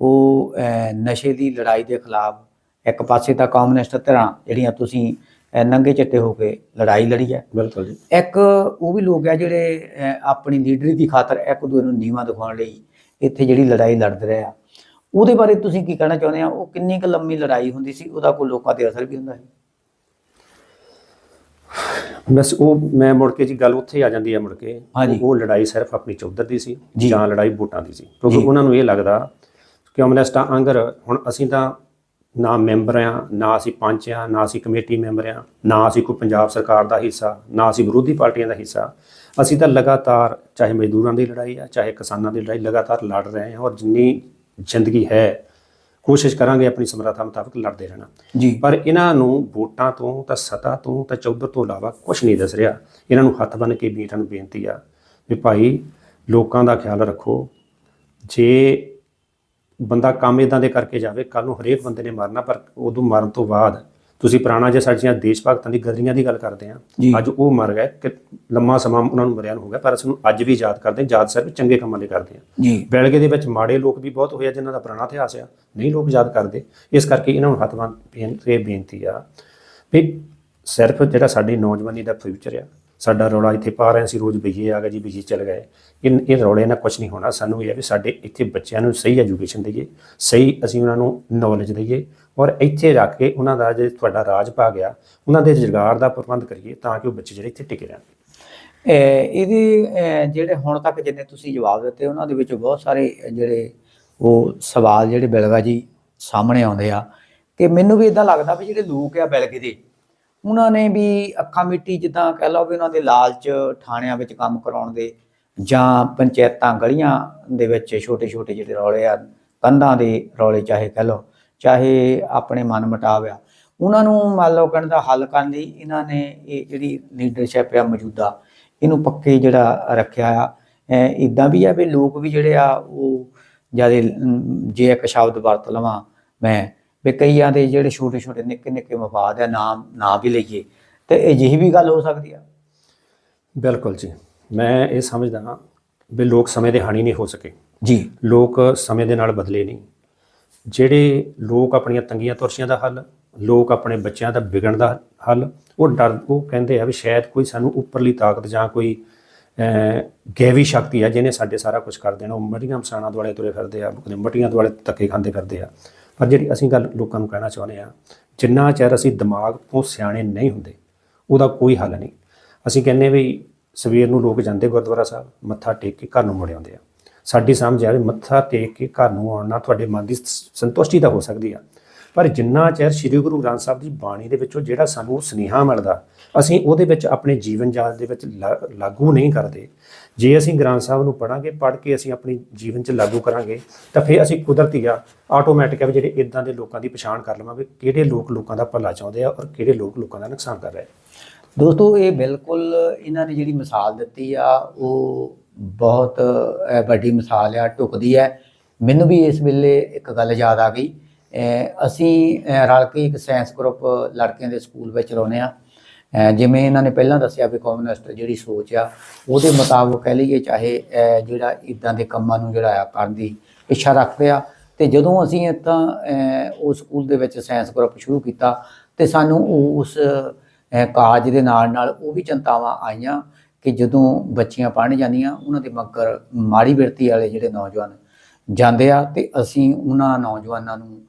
ਉਹ ਨਸ਼ੇ ਦੀ ਲੜਾਈ ਦੇ ਖਿਲਾਫ ਇੱਕ ਪਾਸੇ ਤਾਂ ਕਮਿਊਨਿਸਟ ਧਿਰਾਂ ਜਿਹੜੀਆਂ ਤੁਸੀਂ ਨੰਗੇ ਚਿੱਟੇ ਹੋ ਕੇ ਲੜਾਈ ਲੜੀ ਹੈ। ਬਿਲਕੁਲ ਜੀ। ਇੱਕ ਉਹ ਵੀ ਲੋਕ ਆ ਜਿਹੜੇ ਆਪਣੀ ਲੀਡਰੀ ਦੀ ਖਾਤਰ ਇੱਕ ਦੂਜੇ ਨੂੰ ਨੀਵਾਂ ਦਿਖਾਉਣ ਲਈ ਇੱਥੇ ਜਿਹੜੀ ਲੜਾਈ ਲੜਦੇ ਰਹੇ ਆ। ਉਹਦੇ ਬਾਰੇ ਤੁਸੀਂ ਕੀ ਕਹਿਣਾ ਚਾਹੁੰਦੇ ਆ? ਉਹ ਕਿੰਨੀ ਕੁ ਲੰਮੀ ਲੜਾਈ ਹੁੰਦੀ ਸੀ? ਉਹਦਾ ਕੋਈ ਲੋਕਾਂ ਤੇ ਅਸਰ ਵੀ ਹੁੰਦਾ ਸੀ? ਬਸ ਉਹ ਮੈਂ ਮੁੜ ਕੇ ਜੀ ਗੱਲ ਉੱਥੇ ਹੀ ਆ ਜਾਂਦੀ ਹੈ ਮੁੜ ਕੇ। ਉਹ ਲੜਾਈ ਸਿਰਫ ਆਪਣੀ ਚੌਧਰ ਦੀ ਸੀ ਜੀ। ਲੜਾਈ ਵੋਟਾਂ ਦੀ ਸੀ। ਕਿਉਂਕਿ। ਉਹਨਾਂ ਨੂੰ ਇਹ ਲੱਗਦਾ ਕਮਿਊਨਿਸਟਾਂ ਅੰਗਰ ਹੁਣ ਅਸੀਂ ਤਾਂ ਨਾ ਮੈਂਬਰ ਆ ਨਾ ਅਸੀਂ ਪੰਚ ਆ ਨਾ ਅਸੀਂ ਕਮੇਟੀ ਮੈਂਬਰ ਆ ਨਾ ਅਸੀਂ ਕੋਈ ਪੰਜਾਬ ਸਰਕਾਰ ਦਾ ਹਿੱਸਾ ਨਾ ਅਸੀਂ ਵਿਰੋਧੀ ਪਾਰਟੀਆਂ ਦਾ ਹਿੱਸਾ। ਅਸੀਂ ਤਾਂ ਲਗਾਤਾਰ ਚਾਹੇ ਮਜ਼ਦੂਰਾਂ ਦੀ ਲੜਾਈ ਆ ਚਾਹੇ ਕਿਸਾਨਾਂ ਦੀ ਲੜਾਈ ਲਗਾਤਾਰ ਲੜ ਰਹੇ ਹਾਂ ਔਰ ਜਿੰਨੀ ਜ਼ਿੰਦਗੀ ਹੈ ਕੋਸ਼ਿਸ਼ ਕਰਾਂਗੇ ਆਪਣੀ ਸਮਰੱਥਾ ਮੁਤਾਬਕ ਲੜਦੇ ਰਹਿਣਾ। ਜੀ। ਪਰ ਇਹਨਾਂ ਨੂੰ ਵੋਟਾਂ ਤੋਂ ਤਾਂ ਸਤਾ ਤੋਂ ਤਾਂ ਚੌਧਰ ਤੋਂ ਇਲਾਵਾ ਕੁਝ ਨਹੀਂ ਦੱਸ ਰਿਹਾ। ਇਹਨਾਂ ਨੂੰ ਹੱਥ ਬੰਨ ਕੇ ਬੀਟਾਂ ਨੂੰ ਬੇਨਤੀ ਆ ਵੀ ਭਾਈ ਲੋਕਾਂ ਦਾ ਖਿਆਲ ਰੱਖੋ। ਜੇ ਬੰਦਾ ਕੰਮ ਇਦਾਂ ਦੇ ਕਰਕੇ ਜਾਵੇ ਕੱਲ ਨੂੰ ਹਰੇਕ ਬੰਦੇ ਨੇ ਮਰਨਾ ਪਰ ਉਦੋਂ ਮਰਨ ਤੋਂ ਬਾਅਦ ਤੁਸੀਂ ਪੁਰਾਣਾ ਜੇ ਸਾਡੀਆਂ ਦੇਸ਼ ਭਗਤਾਂ ਦੀ ਗਦਰੀਆਂ ਦੀ ਗੱਲ ਕਰਦੇ ਆ। ਅੱਜ ਉਹ ਮਰ ਗਏ ਕਿ ਲੰਮਾ ਸਮਾਂ ਉਹਨਾਂ ਨੂੰ ਮਰਿਆ ਨੂੰ ਹੋ ਗਿਆ ਪਰ ਅਸੀਂ ਉਹਨੂੰ ਅੱਜ ਵੀ ਯਾਦ ਕਰਦੇ ਯਾਦ ਸਿਰਫ ਚੰਗੇ ਕੰਮਾਂ ਲਈ ਕਰਦੇ ਆ ਜੀ। ਬੈਲਗੇ ਦੇ ਵਿੱਚ ਮਾੜੇ ਲੋਕ ਵੀ ਬਹੁਤ ਹੋਏ ਆ ਜਿਨ੍ਹਾਂ ਦਾ ਪੁਰਾਣਾ ਇਤਿਹਾਸ ਆ ਨਹੀਂ ਲੋਕ ਯਾਦ ਕਰਦੇ। ਇਸ ਕਰਕੇ ਇਹਨਾਂ ਨੂੰ ਹੱਥ ਬੰਨ ਬੇਨਤੀ ਆ ਵੀ ਸਿਰਫ ਜਿਹੜਾ ਸਾਡੀ ਨੌਜਵਾਨੀ ਦਾ ਫਿਊਚਰ ਆ ਸਾਡਾ ਰੌਲਾ ਇੱਥੇ ਪਾ ਰਹੇ ਸੀ, ਰੋਜ਼ ਬਈਏ ਆ ਗਏ ਜੀ ਬਈਏ ਚਲ ਗਏ। ਇਹ ਇਹ ਰੌਲੇ ਨਾਲ ਕੁਝ ਨਹੀਂ ਹੋਣਾ। ਸਾਨੂੰ ਇਹ ਹੈ ਵੀ ਸਾਡੇ ਇੱਥੇ ਬੱਚਿਆਂ ਨੂੰ ਸਹੀ ਐਜੂਕੇਸ਼ਨ ਦਈਏ, ਸਹੀ ਅਸੀਂ ਉਹਨਾਂ ਨੂੰ ਨੌਲੇਜ ਦਈਏ ਔਰ ਇੱਥੇ ਰੱਖ ਕੇ ਉਹਨਾਂ ਦਾ ਜੇ ਤੁਹਾਡਾ ਰਾਜ ਪਾ ਗਿਆ, ਉਹਨਾਂ ਦੇ ਰੁਜ਼ਗਾਰ ਦਾ ਪ੍ਰਬੰਧ ਕਰੀਏ ਤਾਂ ਕਿ ਉਹ ਬੱਚੇ ਜਿਹੜੇ ਇੱਥੇ ਟਿਕੇ ਰਹਿਣ। ਇਹ ਇਹਦੇ ਜਿਹੜੇ ਹੁਣ ਤੱਕ ਜਿੰਨੇ ਤੁਸੀਂ ਜਵਾਬ ਦਿੱਤੇ, ਉਹਨਾਂ ਦੇ ਵਿੱਚ ਬਹੁਤ ਸਾਰੇ ਜਿਹੜੇ ਉਹ ਸਵਾਲ ਜਿਹੜੇ ਬਿਲਗਾ ਜੀ ਸਾਹਮਣੇ ਆਉਂਦੇ ਆ। ਕਿ ਮੈਨੂੰ ਵੀ ਇਦਾਂ ਲੱਗਦਾ ਵੀ ਜਿਹੜੇ ਲੋਕ ਆ ਬਿਲਗੇ ਦੇ ਉਹਨਾਂ ਨੇ ਵੀ ਅੱਖਾਂ ਮਿੱਟੀ ਜਿੱਦਾਂ ਕਹਿ ਲਓ ਵੀ ਉਹਨਾਂ ਦੇ ਲਾਲਚ ਥਾਣਿਆਂ ਵਿੱਚ ਕੰਮ ਕਰਾਉਣ ਦੇ ਜਾਂ ਪੰਚਾਇਤਾਂ ਗਲੀਆਂ ਦੇ ਵਿੱਚ ਛੋਟੇ ਛੋਟੇ ਜਿਹੜੇ ਰੌਲੇ ਆ, ਕੰਧਾਂ ਦੇ ਰੌਲੇ ਚਾਹੇ ਕਹਿ ਲਓ, ਚਾਹੇ ਆਪਣੇ ਮਨ ਮਟਾਵ ਆ। ਉਹਨਾਂ ਨੂੰ ਮੰਨ ਲਓ ਕਹਿਣ ਦਾ ਹੱਲ ਕਰਨ ਲਈ ਇਹਨਾਂ ਨੇ ਇਹ ਜਿਹੜੀ ਲੀਡਰਸ਼ਿਪ ਆ ਮੌਜੂਦਾ, ਇਹਨੂੰ ਪੱਕੇ ਜਿਹੜਾ ਰੱਖਿਆ ਆ। ਇਦਾਂ ਵੀ ਆ ਵੀ ਲੋਕ ਵੀ ਜਿਹੜੇ ਆ ਉਹ ਜ਼ਿਆਦਾ ਜੇ ਇੱਕ ਸ਼ਬਦ ਵਰਤ ਲਵਾਂ ਮੈਂ ਵੀ ਕਈਆਂ ਦੇ ਜਿਹੜੇ ਛੋਟੇ ਛੋਟੇ ਨਿੱਕੇ ਨਿੱਕੇ ਮਫਾਦ ਆ ਨਾਮ ਨਾ ਵੀ ਲਈਏ ਤੇ ਅਜਿਹੀ ਵੀ ਗੱਲ ਹੋ ਸਕਦੀ ਆ। ਬਿਲਕੁਲ ਜੀ। ਮੈਂ ਇਹ ਸਮਝਦਾ ਹਾਂ ਵੀ ਲੋਕ ਸਮੇਂ ਦੇ ਹਾਣੀ ਨਹੀਂ ਹੋ ਸਕੇ। ਜੀ। ਲੋਕ ਸਮੇਂ ਦੇ ਨਾਲ ਬਦਲੇ ਨਹੀਂ। ਜਿਹੜੇ ਲੋਕ ਆਪਣੀਆਂ ਤੰਗੀਆਂ ਤੁਰਸ਼ੀਆਂ ਦਾ ਹੱਲ ਲੋਕ ਆਪਣੇ ਬੱਚਿਆਂ ਦਾ ਵਿਗੜਨ ਦਾ ਹੱਲ ਉਹ ਡਰ ਉਹ ਕਹਿੰਦੇ ਆ ਵੀ ਸ਼ਾਇਦ ਕੋਈ ਸਾਨੂੰ ਉੱਪਰਲੀ ਤਾਕਤ ਜਾਂ ਕੋਈ ਗੈਵੀ ਸ਼ਕਤੀ ਆ ਜਿਹਨੇ ਸਾਡੇ ਸਾਰਾ ਕੁਝ ਕਰ ਦੇਣਾ। ਉਹ ਮਟੀਆਂ ਮਸਾਣਾ ਦੁਆਲੇ ਤੁਰੇ ਫਿਰਦੇ ਆ ਕਦੇ ਮਟੀਆਂ ਦੁਆਲੇ ਧੱਕੇ ਖਾਂਦੇ ਫਿਰਦੇ ਆ। ਪਰ ਜਿਹੜੀ ਅਸੀਂ ਗੱਲ ਲੋਕਾਂ ਨੂੰ ਕਹਿਣਾ ਚਾਹੁੰਦੇ ਆ ਜਿੰਨਾ ਚਿਰ ਅਸੀਂ ਦਿਮਾਗ ਤੋਂ ਸਿਆਣੇ ਨਹੀਂ ਹੁੰਦੇ, ਉਹਦਾ ਕੋਈ ਹੱਲ ਨਹੀਂ। ਅਸੀਂ ਕਹਿੰਦੇ ਵੀ ਸਵੇਰ ਨੂੰ ਲੋਕ ਜਾਂਦੇ ਗੁਰਦੁਆਰਾ ਸਾਹਿਬ, ਮੱਥਾ ਟੇਕ ਕੇ ਘਰ ਨੂੰ ਮੁੜ ਆਉਂਦੇ ਆ। ਸਾਡੀ ਸਮਝ ਆ ਵੀ ਮੱਥਾ ਟੇਕ ਕੇ ਘਰ ਨੂੰ ਆਉਣਾ ਤੁਹਾਡੇ ਮਨ ਦੀ ਸੰਤੁਸ਼ਟੀ ਤਾਂ ਹੋ ਸਕਦੀ ਆ। ਪਰ ਜਿੰਨਾ ਚਿਰ ਸ੍ਰੀ ਗੁਰੂ ਗ੍ਰੰਥ ਸਾਹਿਬ ਦੀ ਬਾਣੀ ਦੇ ਵਿੱਚੋਂ ਜਿਹੜਾ ਸਾਨੂੰ ਸੁਨੇਹਾ ਮਿਲਦਾ, ਅਸੀਂ ਉਹਦੇ ਵਿੱਚ ਆਪਣੇ ਜੀਵਨ ਜਾਚ ਦੇ ਵਿੱਚ ਲਾ- ਲਾਗੂ ਨਹੀਂ ਕਰਦੇ। ਜੇ ਅਸੀਂ ਗ੍ਰੰਥ ਸਾਹਿਬ ਨੂੰ ਪੜਾਂਗੇ ਪੜ੍ਹ ਕੇ ਅਸੀਂ ਆਪਣੀ ਜੀਵਨ 'ਚ ਲਾਗੂ ਕਰਾਂਗੇ, ਤਾਂ ਫਿਰ ਅਸੀਂ ਕੁਦਰਤੀ ਆ ਆਟੋਮੈਟਿਕ ਆ ਵੀ ਜਿਹੜੇ ਇਦਾਂ ਦੇ ਲੋਕਾਂ ਦੀ ਪਛਾਣ ਕਰ ਲਵਾਂਗੇ, ਕਿਹੜੇ ਲੋਕ ਲੋਕਾਂ ਦਾ ਭਲਾ ਚਾਹੁੰਦੇ ਆ ਔਰ ਕਿਹੜੇ ਲੋਕ ਲੋਕਾਂ ਦਾ ਨੁਕਸਾਨ ਕਰ ਰਹੇ ਦੋਸਤੋ, ਇਹ ਬਿਲਕੁਲ ਇਹਨਾਂ ਨੇ ਜਿਹੜੀ ਮਿਸਾਲ ਦਿੱਤੀ ਆ, ਉਹ ਬਹੁਤ ਵੱਡੀ ਮਿਸਾਲ ਆ, ਢੁਕਦੀ ਹੈ। ਮੈਨੂੰ ਵੀ ਇਸ ਵੇਲੇ ਇੱਕ ਗੱਲ ਯਾਦ ਆ ਗਈ। ਅਸੀਂ ਰਲ ਕੇ ਇੱਕ ਸਾਇੰਸ ਗਰੁੱਪ ਲੜਕਿਆਂ ਦੇ ਸਕੂਲ ਵਿੱਚ ਚਲਾਉਂਦੇ ਆ ਜਿਵੇਂ ਇਹਨਾਂ ਨੇ ਪਹਿਲਾਂ ਦੱਸਿਆ ਵੀ ਕਮਿਊਨਿਸਟ ਜਿਹੜੀ ਸੋਚ ਆ, ਉਹਦੇ ਮੁਤਾਬਕ ਕਹਿ ਲਈਏ ਚਾਹੇ ਜਿਹੜਾ ਇਦਾਂ ਦੇ ਕੰਮਾਂ ਨੂੰ ਜਿਹੜਾ ਆ ਕਰਨ ਦੀ ਇੱਛਾ ਰੱਖਦੇ ਆ। ਤੇ ਜਦੋਂ ਅਸੀਂ ਤਾਂ ਉਸ ਸਕੂਲ ਦੇ ਵਿੱਚ ਸਾਇੰਸ ਗਰੁੱਪ ਸ਼ੁਰੂ ਕੀਤਾ ਤੇ ਸਾਨੂੰ ਉਸ ਕਾਜ ਦੇ ਨਾਲ ਨਾਲ ਉਹ ਵੀ ਚਿੰਤਾਵਾਂ ਆਈਆਂ ਕਿ ਜਦੋਂ ਬੱਚੀਆਂ ਪੜ੍ਹਨ ਜਾਂਦੀਆਂ, ਉਹਨਾਂ ਦੇ ਮਗਰ ਮਾੜੀ ਬਿਰਤੀ ਵਾਲੇ ਜਿਹੜੇ ਨੌਜਵਾਨ ਜਾਂਦੇ ਆ ਤੇ ਅਸੀਂ ਉਹਨਾਂ ਨੌਜਵਾਨਾਂ ਨੂੰ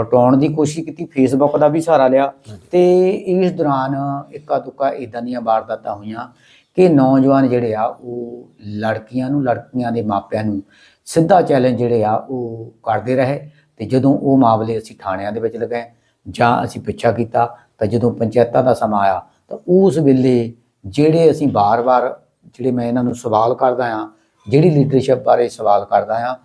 ਹਟਾਉਣ ਦੀ ਕੋਸ਼ਿਸ਼ ਕੀਤੀ ਫੇਸਬੁੱਕ ਦਾ ਵੀ ਸਹਾਰਾ ਲਿਆ ਤੇ ਇਸ ਦੌਰਾਨ ਇੱਕਾ ਦੁੱਕਾ ਇਦਾਂ ਦੀਆਂ ਵਾਰਦਾਤਾਂ ਹੋਈਆਂ ਕਿ ਨੌਜਵਾਨ ਜਿਹੜੇ ਆ ਉਹ ਲੜਕੀਆਂ ਨੂੰ ਲੜਕੀਆਂ ਦੇ ਮਾਪਿਆਂ ਨੂੰ ਸਿੱਧਾ ਚੈਲੰਜ ਜਿਹੜੇ ਆ ਉਹ ਕਰਦੇ ਰਹੇ ਤੇ ਜਦੋਂ ਉਹ ਮਾਮਲੇ ਅਸੀਂ ਥਾਣਿਆਂ ਦੇ ਵਿੱਚ ਲਗਾਏ ਜਾਂ ਅਸੀਂ ਪਿੱਛਾ ਕੀਤਾ ਤਾਂ ਜਦੋਂ ਪੰਚਾਇਤਾਂ ਦਾ ਸਮਾਂ ਆਇਆ ਤਾਂ ਉਸ ਵੇਲੇ ਜਿਹੜੇ ਅਸੀਂ ਬਾਰ-ਬਾਰ ਜਿਹੜੇ ਮੈਂ ਇਹਨਾਂ ਨੂੰ ਸਵਾਲ ਕਰਦਾ ਆ ਜਿਹੜੀ ਲੀਡਰਸ਼ਿਪ ਬਾਰੇ ਸਵਾਲ ਕਰਦਾ ਆ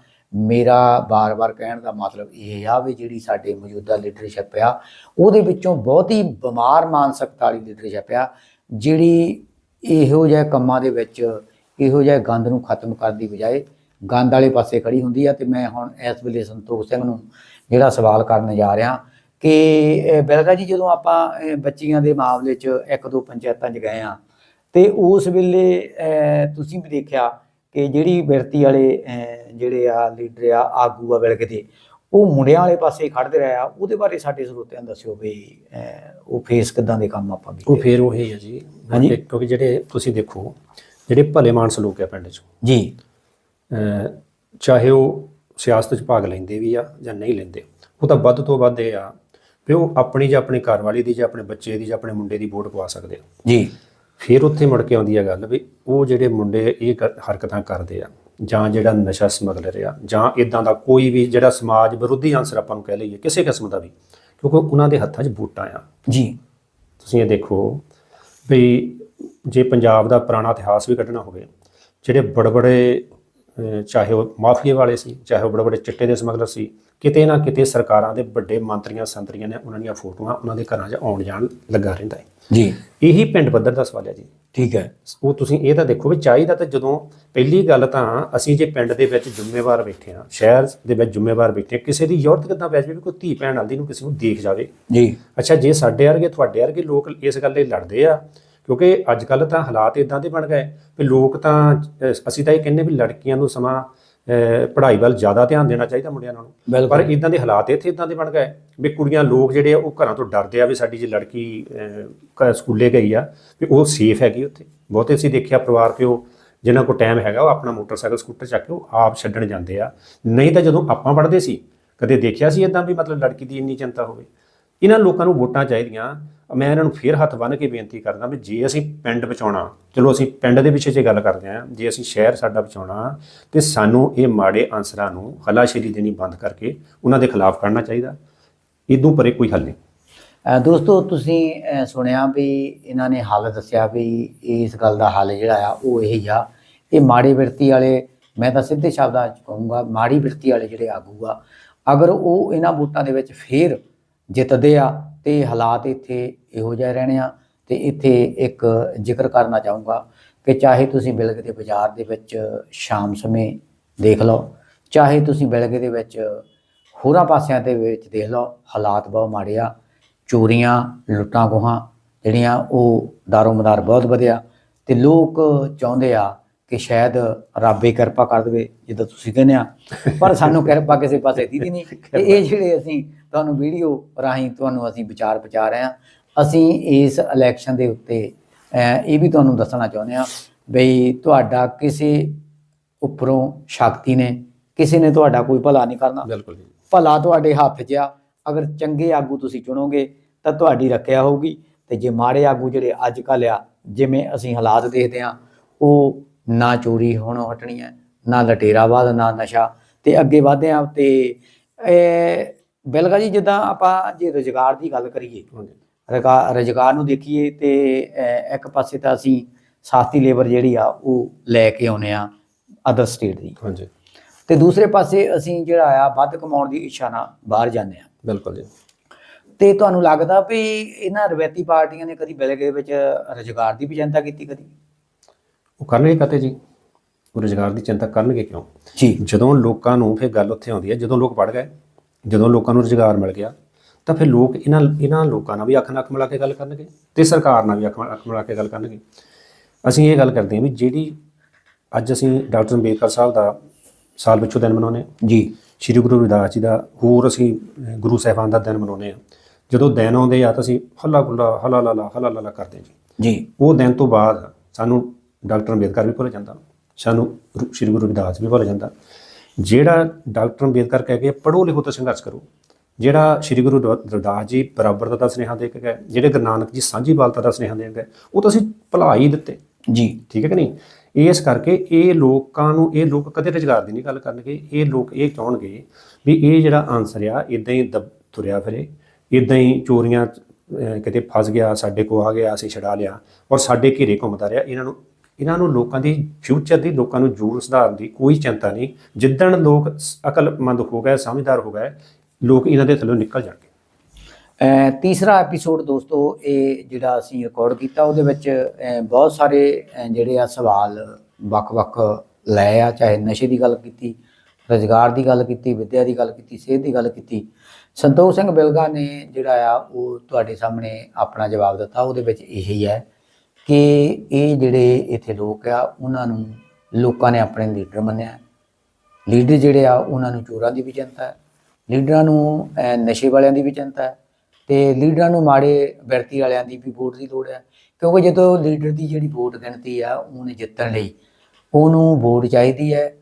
ਮੇਰਾ ਬਾਰ-ਬਾਰ ਕਹਿਣ ਦਾ ਮਤਲਬ ਇਹ ਆ ਵੀ ਜਿਹੜੀ ਸਾਡੇ ਮੌਜੂਦਾ ਲੀਡਰਸ਼ਿਪ ਆ ਉਹਦੇ ਵਿੱਚੋਂ ਬਹੁਤੀ ਬਿਮਾਰ ਮਾਨਸਿਕਤਾ ਵਾਲੀ ਲੀਡਰਸ਼ਿਪ ਆ ਜਿਹੜੀ ਇਹੋ ਜਿਹੇ ਕੰਮਾਂ ਦੇ ਵਿੱਚ ਇਹੋ ਜਿਹੇ ਗੰਦ ਨੂੰ ਖਤਮ ਕਰਨ ਦੀ ਬਜਾਏ ਗੰਦ ਵਾਲੇ ਪਾਸੇ ਖੜੀ ਹੁੰਦੀ ਆ ਤੇ ਮੈਂ ਹੁਣ ਇਸ ਵੇਲੇ ਸੰਤੋਖ ਸਿੰਘ ਨੂੰ ਜਿਹੜਾ ਸਵਾਲ ਕਰਨ ਜਾ ਰਿਹਾ ਕਿ ਅਹ, ਬਿਲਗਾ ਜੀ ਜਦੋਂ ਆਪਾਂ ਬੱਚੀਆਂ ਦੇ ਮਾਮਲੇ 'ਚ ਇੱਕ ਦੋ ਪੰਚਾਇਤਾਂ 'ਚ ਗਏ ਆ ਤੇ ਉਸ ਵੇਲੇ ਤੁਸੀਂ ਵੀ ਦੇਖਿਆ ਕਿ ਜਿਹੜੀ ਬਿਰਤੀ ਵਾਲੇ ਜਿਹੜੇ ਆ ਲੀਡਰ ਆ ਆਗੂ ਆ ਬਿਲਗ ਦੇ ਉਹ ਮੁੰਡਿਆਂ ਵਾਲੇ ਪਾਸੇ ਖੜਦੇ ਰਹੇ ਆ ਉਹਦੇ ਬਾਰੇ ਸਾਡੇ ਸਰੋਤਿਆਂ ਨੂੰ ਦੱਸਿਓ ਵੀ ਉਹ ਫੇਸ ਕਿਦਾਂ ਦੇ ਕੰਮ ਆਪਾਂ ਉਹ ਕੀਤੇ ਫੇਰ ਉਹ ਹੀ ਜੀ। ਹਾਂਜੀ। ਕਿਉਂਕਿ ਜਿਹੜੇ ਤੁਸੀਂ ਦੇਖੋ ਜਿਹੜੇ ਭਲੇ ਮਾਨਸ ਲੋਕ ਆ ਪਿੰਡ 'ਚ ਜੀ। ਚਾਹੇ ਉਹ ਸਿਆਸਤ 'ਚ ਭਾਗ ਲੈਂਦੇ ਵੀ ਆ ਜਾਂ ਨਹੀਂ ਲੈਂਦੇ ਉਹ ਤਾਂ ਵੱਧ ਤੋਂ ਵੱਧ ਇਹ ਆ ਵੀ ਉਹ ਆਪਣੀ ਜਾਂ ਆਪਣੇ ਘਰ ਵਾਲੀ ਦੀ ਜਾਂ ਆਪਣੇ ਬੱਚੇ ਦੀ ਜਾਂ ਆਪਣੇ ਮੁੰਡੇ ਦੀ ਵੋਟ ਪਵਾ ਸਕਦੇ ਆ। ਜੀ। ਫਿਰ ਉੱਥੇ ਮੁੜ ਕੇ ਆਉਂਦੀ ਆ ਗੱਲ ਵੀ ਉਹ ਜਿਹੜੇ ਮੁੰਡੇ ਇਹ ਹਰਕਤਾਂ ਕਰਦੇ ਆ ਜਾਂ ਜਿਹੜਾ ਨਸ਼ਾ ਸਮਗਲਰ ਆ ਜਾਂ ਇਦਾਂ ਦਾ ਕੋਈ ਵੀ ਜਿਹੜਾ ਸਮਾਜ ਵਿਰੋਧੀ ਅੰਸਰ ਆਪਾਂ ਨੂੰ ਕਹਿ ਲਈਏ ਕਿਸੇ ਕਿਸਮ ਦਾ ਵੀ ਕਿਉਂਕਿ ਉਹਨਾਂ ਦੇ ਹੱਥਾਂ 'ਚ ਵੋਟਾਂ ਆ। ਜੀ। ਤੁਸੀਂ ਇਹ ਦੇਖੋ ਵੀ ਜੇ ਪੰਜਾਬ ਦਾ ਪੁਰਾਣਾ ਇਤਿਹਾਸ ਵੀ ਕੱਢਣਾ ਹੋਵੇ ਜਿਹੜੇ ਬੜੇ-ਬੜੇ ਅਹ, ਚਾਹੇ ਉਹ ਮਾਫੀਏ ਵਾਲੇ ਸੀ ਚਾਹੇ ਉਹ ਬੜੇ-ਬੜੇ ਚਿੱਟੇ ਦੇ ਸਮਗਲਰ ਸੀ ਕਿਤੇ ਨਾ ਕਿਤੇ ਸਰਕਾਰਾਂ ਦੇ ਵੱਡੇ ਮੰਤਰੀਆਂ ਸੰਤਰੀਆਂ ਨੇ ਉਹਨਾਂ ਦੀਆਂ ਫੋਟੋਆਂ ਉਹਨਾਂ ਦੇ ਘਰਾਂ 'ਚ ਆਉਣ ਜਾਣ ਲੱਗਾ ਰਹਿੰਦਾ ਹੈ। ਜੀ। ਇਹੀ ਪਿੰਡ ਪੱਧਰ ਦਾ ਸਵਾਲ ਹੈ ਜੀ। ਠੀਕ ਹੈ। ਉਹ ਤੁਸੀਂ ਇਹ ਤਾਂ ਦੇਖੋ ਵੀ ਚਾਹੀਦਾ ਤਾਂ ਜਦੋਂ ਪਹਿਲੀ ਗੱਲ ਤਾਂ ਅਸੀਂ ਜੇ ਪਿੰਡ ਦੇ ਵਿੱਚ ਜ਼ਿੰਮੇਵਾਰ ਬੈਠੇ ਆ ਸ਼ਹਿਰ ਦੇ ਵਿੱਚ ਜ਼ਿੰਮੇਵਾਰ ਬੈਠੇ ਹਾਂ ਕਿਸੇ ਦੀ ਜ਼ਰੂਰਤ ਕਿੱਦਾਂ ਪੈ ਜਾਵੇ ਵੀ ਕੋਈ ਧੀ ਭੈਣ ਆਲਦੀ ਨੂੰ ਕਿਸੇ ਨੂੰ ਦੇਖ ਜਾਵੇ। ਜੀ। ਅੱਛਾ ਜੇ ਸਾਡੇ ਵਰਗੇ ਤੁਹਾਡੇ ਵਰਗੇ ਲੋਕ ਇਸ ਗੱਲ ਲਈ ਲੜਦੇ ਆ ਕਿਉਂਕਿ ਅੱਜ ਕੱਲ ਤਾਂ ਹਾਲਾਤ ਇਦਾਂ ਦੇ ਬਣ ਗਏ ਵੀ ਲੋਕ ਤਾਂ ਅਸੀਂ ਤਾਂ ਇਹ ਕਹਿੰਦੇ ਵੀ ਲੜਕੀਆਂ ਨੂੰ ਸਮਾਂ ਪੜ੍ਹਾਈ ਵੱਲ ਜ਼ਿਆਦਾ ਧਿਆਨ ਦੇਣਾ ਚਾਹੀਦਾ ਮੁੰਡਿਆਂ ਨਾਲੋਂ। ਪਰ ਇਦਾਂ ਦੇ ਹਾਲਾਤ ਇੱਥੇ ਇਦਾਂ ਦੇ ਬਣ ਗਏ ਵੀ ਕੁੜੀਆਂ ਲੋਕ ਜਿਹੜੇ ਆ ਉਹ ਘਰਾਂ ਤੋਂ ਡਰਦੇ ਆ ਵੀ ਸਾਡੀ ਜੇ ਲੜਕੀ ਸਕੂਲੇ ਗਈ ਆ ਵੀ ਉਹ ਸੇਫ ਹੈਗੀ ਉੱਥੇ। ਬਹੁਤੇ ਅਸੀਂ ਦੇਖਿਆ ਪਰਿਵਾਰ ਪਿਓ ਜਿਨ੍ਹਾਂ ਕੋਲ ਟਾਈਮ ਹੈਗਾ ਉਹ ਆਪਣਾ ਮੋਟਰਸਾਈਕਲ ਸਕੂਟਰ ਚੱਕ ਕੇ ਉਹ ਆਪ ਛੱਡਣ ਜਾਂਦੇ ਆ। ਨਹੀਂ ਤਾਂ ਜਦੋਂ ਆਪਾਂ ਪੜ੍ਹਦੇ ਸੀ ਕਦੇ ਦੇਖਿਆ ਸੀ ਇਦਾਂ ਵੀ ਮਤਲਬ ਲੜਕੀ ਦੀ ਇੰਨੀ ਚਿੰਤਾ ਹੋਵੇ? ਇਹਨਾਂ ਲੋਕਾਂ ਨੂੰ ਵੋਟਾਂ ਚਾਹੀਦੀਆਂ। ਮੈਂ ਇਹਨਾਂ ਨੂੰ ਫੇਰ ਹੱਥ ਬੰਨ੍ਹ ਕੇ ਬੇਨਤੀ ਕਰਦਾ ਵੀ ਜੇ ਅਸੀਂ ਪਿੰਡ ਬਚਾਉਣਾ, ਚਲੋ ਅਸੀਂ ਪਿੰਡ ਦੇ ਪਿੱਛੇ ਜੇ ਗੱਲ ਕਰਦੇ ਹਾਂ, ਜੇ ਅਸੀਂ ਸ਼ਹਿਰ ਸਾਡਾ ਬਚਾਉਣਾ, ਤੇ ਸਾਨੂੰ ਇਹ ਮਾੜੇ ਅਨਸਰਾਂ ਨੂੰ ਹਲਾਸ਼ੇਰੀ ਦੇਣੀ ਬੰਦ ਕਰਕੇ ਉਹਨਾਂ ਦੇ ਖਿਲਾਫ ਕਰਨਾ ਚਾਹੀਦਾ। ਇਦੋਂ ਪਰੇ ਕੋਈ ਹੱਲ ਨਹੀਂ। ਦੋਸਤੋ, ਤੁਸੀਂ ਸੁਣਿਆ ਵੀ ਇਹਨਾਂ ਨੇ ਹੱਲ ਦੱਸਿਆ ਵੀ ਇਸ ਗੱਲ ਦਾ ਹੱਲ ਜਿਹੜਾ ਆ, ਉਹ ਇਹ ਆ। ਇਹ ਮਾੜੀ ਬਿਰਤੀ ਵਾਲੇ, ਮੈਂ ਤਾਂ ਸਿੱਧੇ ਸ਼ਬਦਾਂ 'ਚ ਕਹੂੰਗਾ, ਮਾੜੀ ਬਿਰਤੀ ਵਾਲੇ ਜਿਹੜੇ ਆਗੂ ਆ, ਅਗਰ ਉਹ ਇਹਨਾਂ ਵੋਟਾਂ ਦੇ ਵਿੱਚ ਫੇਰ ਜਿੱਤਦੇ ਆ ਤੇ ਹਾਲਾਤ ਇੱਥੇ ਇਹੋ ਜਿਹੇ ਰਹਿਣੇ ਆ ਤੇ ਇੱਥੇ ਇੱਕ ਜ਼ਿਕਰ ਕਰਨਾ ਚਾਹੂੰਗਾ ਕਿ ਚਾਹੇ ਤੁਸੀਂ ਬਿਲਗ ਦੇ ਬਾਜ਼ਾਰ ਦੇ ਵਿੱਚ ਸ਼ਾਮ ਸਮੇਂ ਦੇਖ ਲਓ, ਚਾਹੇ ਤੁਸੀਂ ਬਿਲਗ ਦੇ ਵਿੱਚ ਹੋਰਾਂ ਪਾਸਿਆਂ ਦੇ ਵਿੱਚ ਦੇਖ ਲਓ, ਹਾਲਾਤ ਬਹੁਤ ਮਾੜੇ ਆ, ਚੋਰੀਆਂ ਲੁੱਟਾਂ ਗੋਹਾਂ ਜਿਹੜੀਆਂ ਉਹ ਦਾਰੋ ਮਦਾਰ ਬਹੁਤ ਵਧਿਆ ਤੇ ਲੋਕ ਚਾਹੁੰਦੇ ਆ ਕਿ ਸ਼ਾਇਦ ਰੱਬ ਹੀ ਕਿਰਪਾ ਕਰ ਦੇਵੇ ਜਿੱਦਾਂ ਤੁਸੀਂ ਕਹਿੰਦੇ ਆ। ਪਰ ਸਾਨੂੰ ਕਿਰਪਾ ਕਿਸੇ ਪਾਸੇ ਦੀ ਨਹੀਂ। ਇਹ ਜਿਹੜੇ ਅਸੀਂ ਤੁਹਾਨੂੰ ਵੀਡੀਓ ਰਾਹੀਂ ਤੁਹਾਨੂੰ ਅਸੀਂ ਵਿਚਾਰ ਵਿਚਾਰ ਰਹੇ ਆ ਅਸੀਂ ਇਸ ਇਲੈਕਸ਼ਨ ਦੇ ਉੱਤੇ ਇਹ ਵੀ ਤੁਹਾਨੂੰ ਦੱਸਣਾ ਚਾਹੁੰਦੇ ਆ ਬਈ ਤੁਹਾਡਾ ਕਿਸੇ ਉੱਪਰੋਂ ਸ਼ਕਤੀ ਨੇ ਕਿਸੇ ਨੇ ਤੁਹਾਡਾ ਕੋਈ ਭਲਾ ਨਹੀਂ ਕਰਨਾ। ਬਿਲਕੁਲ ਭਲਾ ਤੁਹਾਡੇ ਹੱਥ 'ਚ ਆ। ਅਗਰ ਚੰਗੇ ਆਗੂ ਤੁਸੀਂ ਚੁਣੋਗੇ ਤਾਂ ਤੁਹਾਡੀ ਰੱਖਿਆ ਹੋਊਗੀ। ਤੇ ਜੇ ਮਾੜੇ ਆਗੂ ਜਿਹੜੇ ਅੱਜ ਕੱਲ੍ਹ ਆ ਜਿਵੇਂ ਅਸੀਂ ਹਾਲਾਤ ਦੇਖਦੇ ਆ ਉਹ ਨਾ ਚੋਰੀ ਹੋਣੋਂ ਹਟਣੀ ਹੈ ਨਾ ਲਟੇਰਾਵਾਦ ਨਾ ਨਸ਼ਾ। ਤੇ ਅੱਗੇ ਵਧਦੇ ਆ ਤੇ ਇਹ ਬਿਲਕੁਲ ਜੀ ਜਿੱਦਾਂ ਆਪਾਂ ਜੇ ਰੁਜ਼ਗਾਰ ਦੀ ਗੱਲ ਕਰੀਏ ਰੁਜ਼ਗਾਰ ਰੁਜ਼ਗਾਰ ਨੂੰ ਦੇਖੀਏ ਤੇ ਇੱਕ ਪਾਸੇ ਤਾਂ ਅਸੀਂ ਸਾਥੀ ਲੇਬਰ ਜਿਹੜੀ ਆ ਉਹ ਲੈ ਕੇ ਆਉਨੇ ਆ ਅਦਰ ਸਟੇਟ ਦੀ। ਹਾਂਜੀ। ਤੇ ਦੂਸਰੇ ਪਾਸੇ ਅਸੀਂ ਜਿਹੜਾ ਆ ਵੱਧ ਕਮਾਉਣ ਦੀ ਇੱਛਾ ਨਾਲ ਬਾਹਰ ਜਾਂਦੇ ਆ ਬਿਲਕੁਲ ਜੀ। ਤੇ ਤੁਹਾਨੂੰ ਲੱਗਦਾ ਵੀ ਇਹਨਾਂ ਰਵਾਇਤੀ ਪਾਰਟੀਆਂ ਨੇ ਕਦੀ ਬਿਲਗੇ ਵਿੱਚ ਰੁਜ਼ਗਾਰ ਦੀ ਵੀ ਚਿੰਤਾ ਕੀਤੀ ਕਦੀ? ਉਹ ਕਰਨਗੇ ਕਤੇ ਜੀ? ਉਹ ਰੁਜ਼ਗਾਰ ਦੀ ਚਿੰਤਾ ਕਰਨਗੇ ਕਿਉਂ? ਜੀ। ਜਦੋਂ ਲੋਕਾਂ ਨੂੰ ਫਿਰ ਗੱਲ ਉੱਥੇ ਆਉਂਦੀ ਹੈ ਜਦੋਂ ਲੋਕ ਪੜ ਗਏ ਜਦੋਂ ਲੋਕਾਂ ਨੂੰ ਰੁਜ਼ਗਾਰ ਮਿਲ ਗਿਆ ਤਾਂ ਫਿਰ ਲੋਕ ਇਹਨਾਂ ਇਹਨਾਂ ਲੋਕਾਂ ਨਾਲ ਵੀ ਅੱਖ ਨਾਲ ਅੱਖ ਮਿਲਾ ਕੇ ਗੱਲ ਕਰਨਗੇ ਤੇ ਸਰਕਾਰ ਨਾਲ ਵੀ ਅੱਖ ਨਾਲ ਅੱਖ ਮਿਲਾ ਕੇ ਗੱਲ ਕਰਨਗੇ। ਅਸੀਂ ਇਹ ਗੱਲ ਕਰਦੇ ਹਾਂ ਵੀ ਜਿਹੜੀ ਅੱਜ ਅਸੀਂ ਡਾਕਟਰ ਅੰਬੇਦਕਰ ਸਾਹਿਬ ਦਾ ਸਾਲ ਪਿੱਛੋਂ ਦਿਨ ਮਨਾਉਂਦੇ ਹਾਂ। ਜੀ। ਸ਼੍ਰੀ ਗੁਰੂ ਰਵਿਦਾਸ ਜੀ ਦਾ ਹੋਰ ਅਸੀਂ ਗੁਰੂ ਸਾਹਿਬਾਨ ਦਾ ਦਿਨ ਮਨਾਉਂਦੇ ਹਾਂ। ਜਦੋਂ ਦਿਨ ਆਉਂਦੇ ਆ ਤਾਂ ਅਸੀਂ ਹੱਲਾ ਗੁੱਲਾ ਹਲਾ ਲਾਲਾ ਹਲਾ ਲਾਲਾ ਕਰਦੇ ਹਾਂ ਜੀ। ਜੀ। ਉਹ ਦਿਨ ਤੋਂ ਬਾਅਦ ਸਾਨੂੰ ਡਾਕਟਰ ਅੰਬੇਦਕਰ ਵੀ ਭੁੱਲ ਜਾਂਦਾ ਸਾਨੂੰ ਸ਼੍ਰੀ ਗੁਰੂ ਰਵਿਦਾਸ ਵੀ ਭੁੱਲ ਜਾਂਦਾ। ਜਿਹੜਾ ਡਾਕਟਰ ਅੰਬੇਦਕਰ ਕਹਿ ਕੇ ਪੜ੍ਹੋ ਲਿਖੋ ਤਾਂ ਸੰਘਰਸ਼ ਕਰੋ ਜਿਹੜਾ ਸ਼੍ਰੀ ਗੁਰੂ ਰਵਿਦਾਸ ਜੀ ਬਰਾਬਰਤਾ ਦਾ ਸੁਨੇਹਾ ਦੇ ਕੇ ਗਏ ਜਿਹੜੇ ਗੁਰੂ ਨਾਨਕ ਜੀ ਸਾਂਝੀਵਾਲਤਾ ਦਾ ਸੁਨੇਹਾ ਦੇ ਗਏ ਉਹ ਤਾਂ ਅਸੀਂ ਭੁਲਾ ਹੀ ਦਿੱਤੇ। ਜੀ। ਠੀਕ ਹੈ ਕਿ ਨਹੀਂ? ਇਸ ਕਰਕੇ ਇਹ ਲੋਕਾਂ ਨੂੰ ਇਹ ਲੋਕ ਕਦੇ ਰੁਜ਼ਗਾਰ ਦੀ ਨਹੀਂ ਗੱਲ ਕਰਨਗੇ ਇਹ ਲੋਕ ਇਹ ਚਾਹਣਗੇ ਵੀ ਇਹ ਜਿਹੜਾ ਆਨਸਰ ਆ ਇਦਾਂ ਹੀ ਦਬ ਤੁਰਿਆ ਫਿਰੇ ਇਦਾਂ ਹੀ ਚੋਰੀਆਂ ਕਿਤੇ ਫਸ ਗਿਆ ਸਾਡੇ ਕੋ ਆ ਗਿਆ ਅਸੀਂ ਛਡਾ ਲਿਆ ਔਰ ਸਾਡੇ ਘੇਰੇ ਘੁੰਮਦਾ ਰਿਹਾ ਇਹਨਾਂ ਨੂੰ ਇਹਨਾਂ ਨੂੰ ਲੋਕਾਂ ਦੀ ਫਿਊਚਰ ਦੀ ਲੋਕਾਂ ਨੂੰ ਜੂਰ ਸੁਧਾਰਨ ਦੀ ਕੋਈ ਚਿੰਤਾ ਨਹੀਂ। ਜਿੱਦਣ ਲੋਕ ਅਕਲਮੰਦ ਹੋ ਗਏ, ਸਮਝਦਾਰ ਹੋ ਗਏ, ਲੋਕ ਇਹਨਾਂ ਦੇ ਥੱਲੋਂ ਨਿਕਲ ਜਾਣਗੇ। ਤੀਸਰਾ ਐਪੀਸੋਡ ਦੋਸਤੋ, ਇਹ ਜਿਹੜਾ ਅਸੀਂ ਰਿਕਾਰਡ ਕੀਤਾ, ਉਹਦੇ ਵਿੱਚ ਬਹੁਤ ਸਾਰੇ ਜਿਹੜੇ ਆ ਸਵਾਲ ਵੱਖ-ਵੱਖ ਲਏ ਆ, ਚਾਹੇ ਨਸ਼ੇ ਦੀ ਗੱਲ ਕੀਤੀ, ਰੁਜ਼ਗਾਰ ਦੀ ਗੱਲ ਕੀਤੀ, ਵਿੱਦਿਆ ਦੀ ਗੱਲ ਕੀਤੀ, ਸਿਹਤ ਦੀ ਗੱਲ ਕੀਤੀ। ਸੰਤੋਖ ਸਿੰਘ ਬਿਲਗਾ ਨੇ ਜਿਹੜਾ ਆ, ਉਹ ਤੁਹਾਡੇ ਸਾਹਮਣੇ ਆਪਣਾ ਜਵਾਬ ਦਿੱਤਾ, ਉਹਦੇ ਵਿੱਚ ਇਹੀ ਹੈ ਕਿ ਇਹ ਜਿਹੜੇ ਇੱਥੇ ਲੋਕ ਆ, ਉਹਨਾਂ ਨੂੰ ਲੋਕਾਂ ਨੇ ਆਪਣੇ ਲੀਡਰ ਮੰਨਿਆ ਲੀਡਰ ਜਿਹੜੇ ਆ, ਉਹਨਾਂ ਨੂੰ ਚੋਰਾਂ ਦੀ ਵੀ ਚਿੰਤਾ ਹੈ। ਲੀਡਰਾਂ ਨੂੰ ਨਸ਼ੇ ਵਾਲਿਆਂ ਦੀ ਵੀ ਚਿੰਤਾ ਹੈ ਤੇ ਲੀਡਰਾਂ ਨੂੰ ਮਾੜੇ ਵਿਅਕਤੀ ਵਾਲਿਆਂ ਦੀ ਵੀ ਵੋਟ ਦੀ ਲੋੜ ਹੈ। ਕਿਉਂਕਿ ਜਦੋਂ ਲੀਡਰ ਦੀ ਜਿਹੜੀ ਵੋਟ ਗਿਣਤੀ ਆ, ਉਹਨੇ ਜਿੱਤਣ ਲਈ ਉਹਨੂੰ ਵੋਟ ਚਾਹੀਦੀ ਹੈ।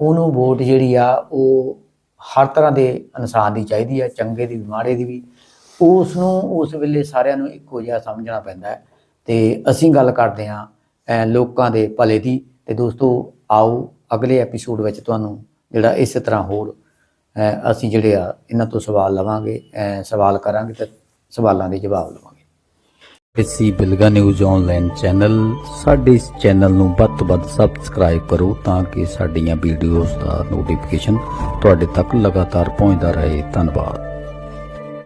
ਉਹਨੂੰ ਵੋਟ ਜਿਹੜੀ ਆ, ਉਹ ਹਰ ਤਰ੍ਹਾਂ ਦੇ ਇਨਸਾਨ ਦੀ ਚਾਹੀਦੀ ਹੈ, ਚੰਗੇ ਦੀ ਵੀ, ਮਾੜੇ ਦੀ ਵੀ। ਉਸ ਨੂੰ, ਉਸ ਵੇਲੇ ਸਾਰਿਆਂ ਨੂੰ ਇੱਕੋ ਜਿਹਾ ਸਮਝਣਾ ਪੈਂਦਾ ਹੈ। ਤੇ ਅਸੀਂ ਗੱਲ ਕਰਦੇ ਹਾਂ ਲੋਕਾਂ ਦੇ ਭਲੇ ਦੀ। ਤੇ ਦੋਸਤੋ ਆਓ ਅਗਲੇ ਐਪੀਸੋਡ ਵਿੱਚ ਤੁਹਾਨੂੰ ਜਿਹੜਾ ਇਸੇ ਤਰ੍ਹਾਂ ਹੋਰ ਅਸੀਂ ਜਿਹੜੇ ਆ ਇਹਨਾਂ ਤੋਂ ਸਵਾਲ ਲਵਾਂਗੇ ਅਹ, ਸਵਾਲ ਕਰਾਂਗੇ ਤੇ ਸਵਾਲਾਂ ਦੇ ਜਵਾਬ ਲਵਾਂਗੇ। ਇਸੀ ਬਿਲਗਾ ਨਿਊਜ਼ ਆਨਲਾਈਨ ਚੈਨਲ ਸਾਡੇ ਇਸ ਚੈਨਲ ਨੂੰ ਵੱਧ ਤੋਂ ਵੱਧ ਸਬਸਕ੍ਰਾਈਬ ਕਰੋ ਤਾਂ ਕਿ ਸਾਡੀਆਂ ਵੀਡੀਓਜ਼ ਦਾ ਨੋਟੀਫਿਕੇਸ਼ਨ ਤੁਹਾਡੇ ਤੱਕ ਲਗਾਤਾਰ ਪਹੁੰਚਦਾ ਰਹੇ। ਧੰਨਵਾਦ।